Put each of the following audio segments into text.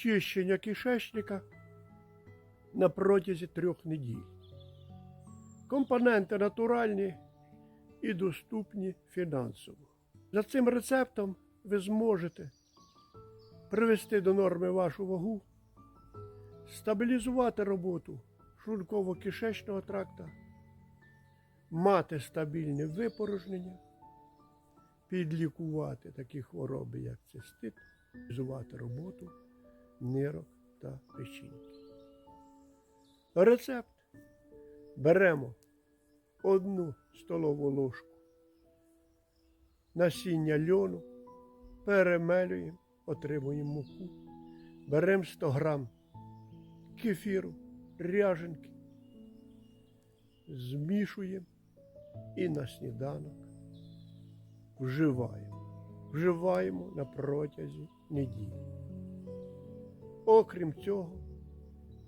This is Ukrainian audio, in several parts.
очищення кишечника на протязі трьох неділь. Компоненти натуральні і доступні фінансово. За цим рецептом ви зможете привести до норми вашу вагу, стабілізувати роботу шлунково-кишечного тракта, мати стабільне випорожнення, підлікувати такі хвороби, як цистит, роботу нирок та печінки. Рецепт беремо одну столову ложку насіння льону, перемелюємо, отримуємо муку, беремо 100 грам кефіру, ряженки, змішуємо і на сніданок вживаємо. Вживаємо на протязі неділі. Окрім цього,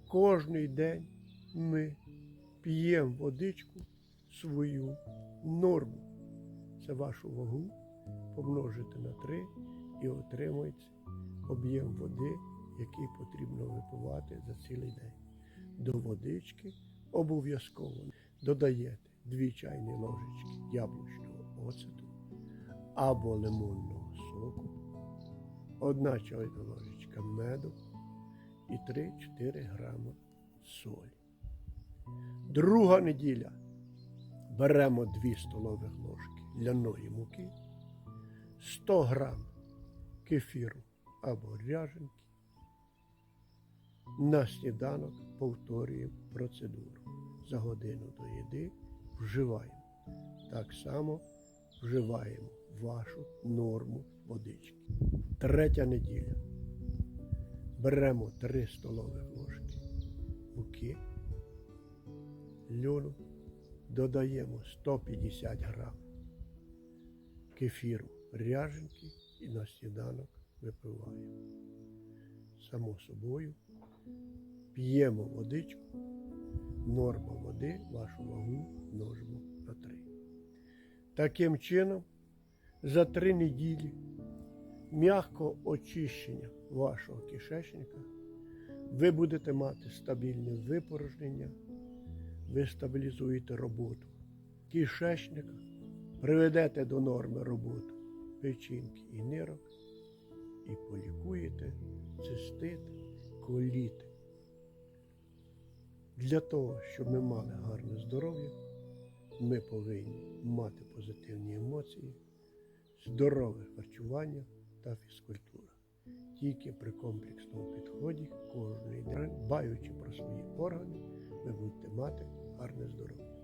кожний день ми п'ємо водичку свою норму. Це вашу вагу помножити на 3 і отримується об'єм води, який потрібно випивати за цілий день. До водички обов'язково додаєте 2 чайні ложечки яблучного оцету або лимонного соку, 1 чайна ложечка меду і 3-4 грама солі. Друга неділя беремо 2 столових ложки ляної муки, 100 грам кефіру або ряженки. На сніданок повторюємо процедуру. За годину до їди вживаємо. Так само вживаємо вашу норму водички. Третя неділя. Беремо 3 столових ложки муки, льону, додаємо 150 грам кефіру ряженки і на сніданок випиваємо. Само собою п'ємо водичку, норма води, вашу вагу множимо на 3. Таким чином, за 3 неділі м'якого очищення вашого кишечника ви будете мати стабільне випорожнення, ви стабілізуєте роботу кишечника, приведете до норми роботу печінки і нирок і полікуєте цистит, коліти. Для того, щоб ми мали гарне здоров'я, ми повинні мати позитивні емоції, здорове харчування та фізкультура. Тільки при комплексному підході кожної день, дбаючи про свої органи, ви будете мати гарне здоров'я.